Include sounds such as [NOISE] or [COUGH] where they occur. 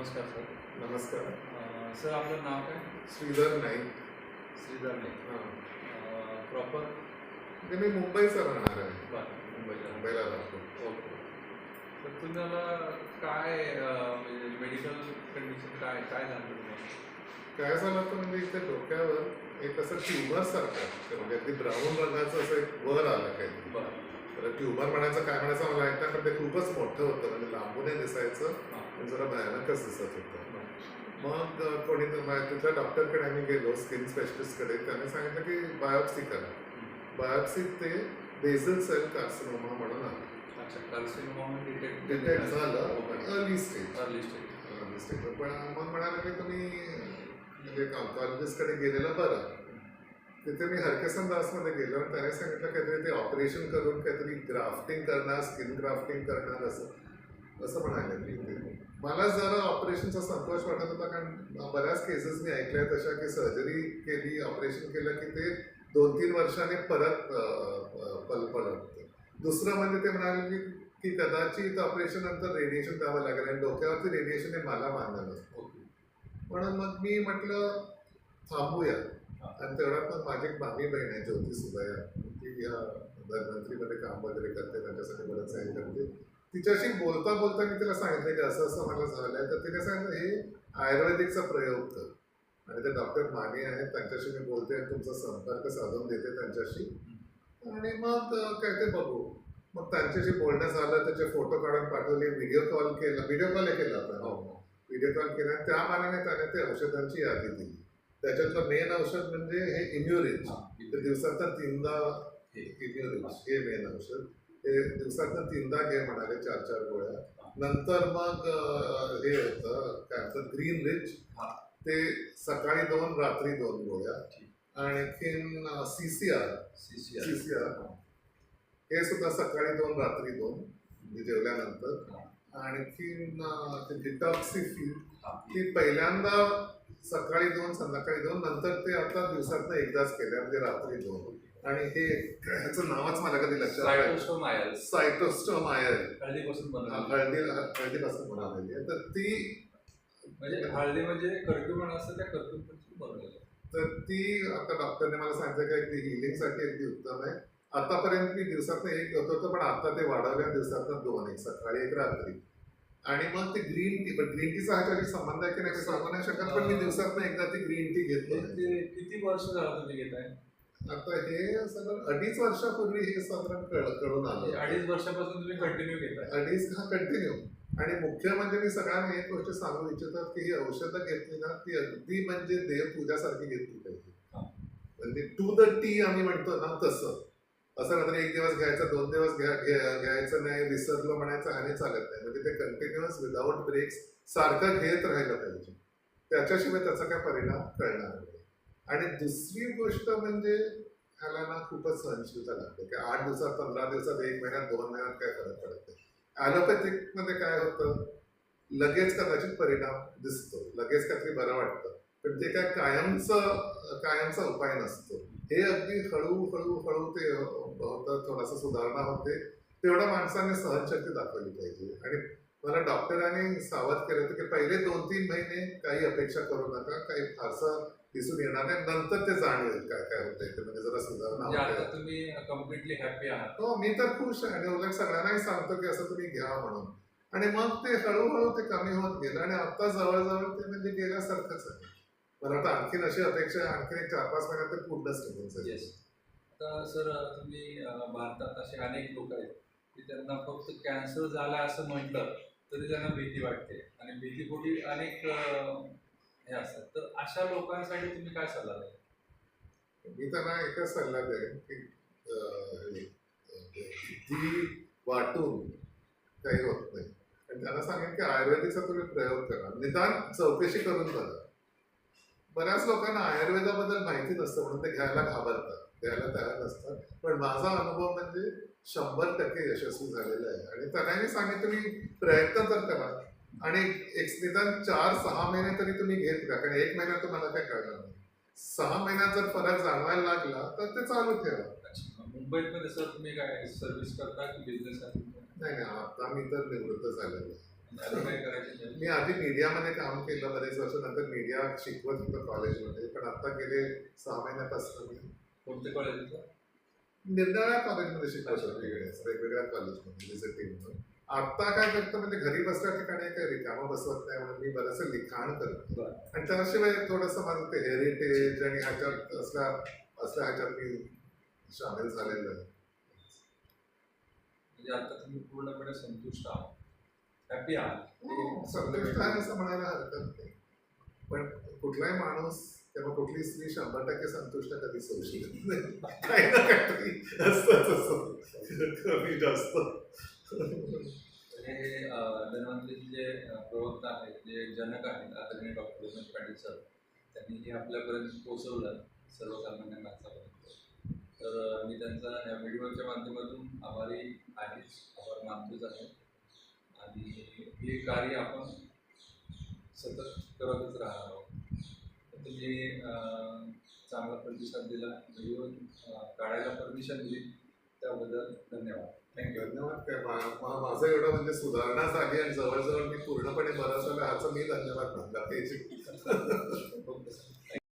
नमस्कार सर. नमस्कार. अं, सर आपलं नाव काय? श्रीधर नाईक. श्रीधर नाईक. हां. प्रॉपर? म्हणजे मी मुंबईचा राहणार आहे. बरं मुंबईला. मुंबईला राहतो. ओके. तर तुम्हाला काय अं, म्हणजे मेडिकल कंडिशन काय काय झालं तुम्हाला? काय झालं होतं म्हणजे इथे डोक्यावर एक असं ट्युमर सारखं म्हणजे अगदी ब्राऊन रंगाचं असं एक वर आलं बरं. तर ट्युमर म्हणायचं काय म्हणायचं मला नाही पण ते खूपच मोठं होतं. म्हणजे लांबूनही दिसायचं. हां. जरा भयानकच दिसत होतं. मग कोणी तिथल्या डॉक्टरकडे आम्ही गेलो स्किन स्पेशलिस्टकडे. त्याने सांगितलं की बायोप्सी करा. बायोप्सीत ते बेझल सेल कार्सिनोमा म्हणून आलं अच्छा कार्सिनोमा डिटेक्ट झालं. Early stage. Early stage. पण मग म्हणाले की तुम्ही म्हणजे ऑन्कॉलॉजिस्टकडे गेलेलं बरं. तिथे मी हरकेसन दासमध्ये गेलो आणि त्याने सांगितलं काहीतरी ते ऑपरेशन करून काहीतरी ग्राफ्टिंग करणार स्किन ग्राफ्टिंग करणार असं. असं म्हणाले मी मला जरा ऑपरेशनचा संतोष वाटत होता कारण बऱ्याच केसेस मी ऐकल्या तशा की सर्जरी केली ऑपरेशन केलं की ते दोन तीन वर्षाने परत पल पडत दुसरं म्हणजे ते म्हणाले की की कदाचित ऑपरेशन नंतर रेडिएशन द्यावं लागेल आणि डोक्यावरती रेडिएशन हे मला मानलं नसतं. म्हणून मग मी म्हटलं थांबूया. आणि तेवढ्यात मग माझी एक मामी बहीण आहे ज्योती सुबया ती या धन्वंतरीमध्ये काम वगैरे करते त्यांच्यासाठी बरंच आहे करते. तिच्याशी बोलता बोलता मी तिला सांगितलं की असं असं मला झालंय. तर तिने सांगितलं हे आयुर्वेदिकचा प्रयोग कर आणि ते डॉक्टर माने आहेत त्यांच्याशी मी बोलते आणि तुमचा संपर्क साधून देते त्यांच्याशी. आणि मग काय ते बघू. मग त्यांच्याशी बोलणं झालं त्याचे फोटो काढून पाठवले व्हिडिओ कॉल केला व्हिडिओ कॉल केला हो होता. हो व्हिडिओ कॉल केला आणि त्या मानाने त्याने ते औषधांची यादी दिली. त्याच्यातलं मेन औषध म्हणजे हे इम्युरिज. हां दिवसातनं तीनदा हे. इम्युरिज हे मेन औषध. हे दिवसातनं तीनदा घे म्हणाले चार चार गोळ्या. नंतर मग हे होतं काय म्हणतात ग्रीन रिच. ते सकाळी दोन रात्री दोन गोळ्या. आणखीन C C R C C C C R हे. सुद्धा सकाळी दोन रात्री दोन. जेवल्यानंतर. आणखीन अं, ते ती पहिल्यांदा सकाळी दोन संध्याकाळी दोन. नंतर ते आता दिवसातनं एकदाच केले म्हणजे रात्री दोन. आणि हे ह्याचं नावच मला कधी लक्षात सायटोस्टोम आयल. सायटोस्टोम आहे हळदीपासून बनवली. हळदी हळदीपासून बनवलेली आहे. तर ती म्हणजे हळदी म्हणजे कर्फ्यू म्हणा असतं त्या कर्फ्यू बनवलेलं तर ती आता डॉक्टरने मला सांगितलं की अगदी हिलिंगसाठी अगदी उत्तम आहे. आतापर्यंत मी दिवसातनं एक होत होतं पण आता ते वाढवल्या दिवसातनं दोन एक सकाळी एक रात्री. आणि मग ते ग्रीन टी पण ग्रीन टीचा ह्याच्याशी संबंध आहे की नाही सांगू नाही शकत पण मी दिवसातनं एकदा ती ग्रीन टी घेतो ते किती वर्ष झालं तुम्ही घेताय? आता हे साधारण अडीच वर्षापूर्वी हे साधारण कळ कळून आलं. अडीच वर्षापासून तुम्ही कंटिन्यू घेताय अडीच हा कंटिन्यू आणि मुख्य म्हणजे मी सगळ्यांना एक गोष्ट सांगू इच्छितो की ही औषधं घेतली ना ती अगदी म्हणजे देवपूजासारखी घेतली पाहिजे. म्हणजे टू द टी आम्ही म्हणतो ना तसं. असं नंतर एक दिवस घ्यायचं दोन दिवस घ्या घ्या- घ्यायचं नाही विसरलो म्हणायचं आणि चालत नाही. म्हणजे ते कंटिन्युअस विदाऊट ब्रेक्स सारखं घेत राहिलं पाहिजे. त्याच्याशिवाय त्याचा काय परिणाम कळणार नाही. आणि दुसरी गोष्ट म्हणजे ह्याला ना खूपच सहनशीलता लागते. की आठ दिवसात पंधरा दिवसात एक महिन्यात दोन महिन्यात काय फरक पडत नाही. ॲलोपॅथिकमध्ये काय होतं? लगेच कदाचित परिणाम दिसतो. लगेच काहीतरी बरं वाटतं. पण ते काय कायमचं कायमचा उपाय नसतो. हे अगदी हळू हळू हळू ते होतं थोडासा सुधारणा होते. तेवढं माणसाने सहनशक्ती दाखवली पाहिजे. आणि मला डॉक्टरांनी सावध केलं होतं की पहिले दोन तीन महिने काही अपेक्षा करू नका. काही फारसं दिसून येणार नाही. नंतर ते जाणवेल काय काय होतंय ते. म्हणजे जरा सुधारणा म्हणजे होते. तुम्ही कम्प्लिटली हॅपी आहात. हो मी तर खुश आहे. आणि उलट सगळ्यांनाही सांगतो की असं तुम्ही घ्या म्हणून. आणि मग ते हळूहळू ते कमी होत गेलं. आणि आता जवळजवळ ते म्हणजे गेल्यासारखंच आहे. मला आता आणखीन अशी अपेक्षा आहे. आणखीन एक चार पाच महिन्यात ते पूर्णच निघून जाईल. येस आता सर तुम्ही भारतात असे अनेक लोक आहेत की त्यांना फक्त कॅन्सर झाला असं म्हटलं तरी त्यांना भीती वाटते. आणि भीतीपोटी अनेक हे असतात. तर अशा लोकांसाठी तुम्ही काय सल्ला द्याल? मी त्यांना एकच सल्ला देईन की वाटून काही होत नाही. आणि त्यांना सांगेन की आयुर्वेदिकचा तुम्ही प्रयोग करा. निदान चौकशी करून बघा. बऱ्याच लोकांना आयुर्वेदाबद्दल माहिती नसतं म्हणून ते घ्यायला घाबरतात. घ्यायला तयार नसतात. पण माझा अनुभव म्हणजे शंभर टक्के यशस्वी झालेला आहे. आणि त्यांनाही सांगितलं मी प्रयत्न तर करा. आणि एक निदान चार सहा महिने तरी तुम्ही घेत राहा कारण एक महिना तुम्हाला काय कळणार नाही. सहा महिन्यात जर फरक जाणवायला लागला तर ते चालू ठेवा. अच्छा मुंबईमध्ये सर तुम्ही काय सर्व्हिस करता की बिझनेस नाही नाही आता मी तर निवृत्त झालेलो. मी आधी मीडियामध्ये काम केलं बरेच वर्ष नंतर मीडिया शिकवत होतं कॉलेजमध्ये पण आता गेले सहा महिन्यात असतं मी. कोणते कॉलेज निर्णया कॉलेजमध्ये शिकवत होतो वेगवेगळ्या कॉलेजमध्ये व्हिजिटिंग म्हणून आता काय करतो म्हणजे घरी बसल्या ठिकाणी काही रिकामं बसवत नाही म्हणून मी बरंचसं लिखाण करतो. आणि त्याशिवाय थोडंसं माझं ते हेरिटेज आणि ह्याच्यात असल्या असल्या ह्याच्यात मी सामील झालेलो आहे म्हणजे आता तुम्ही पूर्णपणे संतुष्ट आहात. हॅपी आहात. संतुष्ट आहे असं म्हणायला हरकत नाही. पण कुठलाही माणूस किंवा कुठली स्त्री शंभर टक्के संतुष्ट कधीच होऊ शकत नाही. काही ना काहीतरी असतंच असं कमी जास्त. हे अं, धन्वंतरीचे जे प्रवक्ता आहेत जे जनक आहेत आदरणीय डॉक्टर उमेश पाटील सर त्यांनी हे आपल्यापर्यंत पोचवलं सर्वसामान्य माणसापर्यंत. तर मी त्यांचा या व्हिडिओच्या माध्यमातून आभारी आहेच आभार मानतोच आहे. आणि हे कार्य आपण सतत करतच राहणार आहोत. तर तुम्ही चांगला प्रतिसाद दिला व्हिडिओ काढायला परमिशन दिली. त्याबद्दल धन्यवाद. थँक्यू धन्यवाद. काय माझं एवढं म्हणजे सुधारणा झाली आणि जवळजवळ मी पूर्णपणे बरं झालं ह्याचं मी धन्यवाद [LAUGHS] ओके.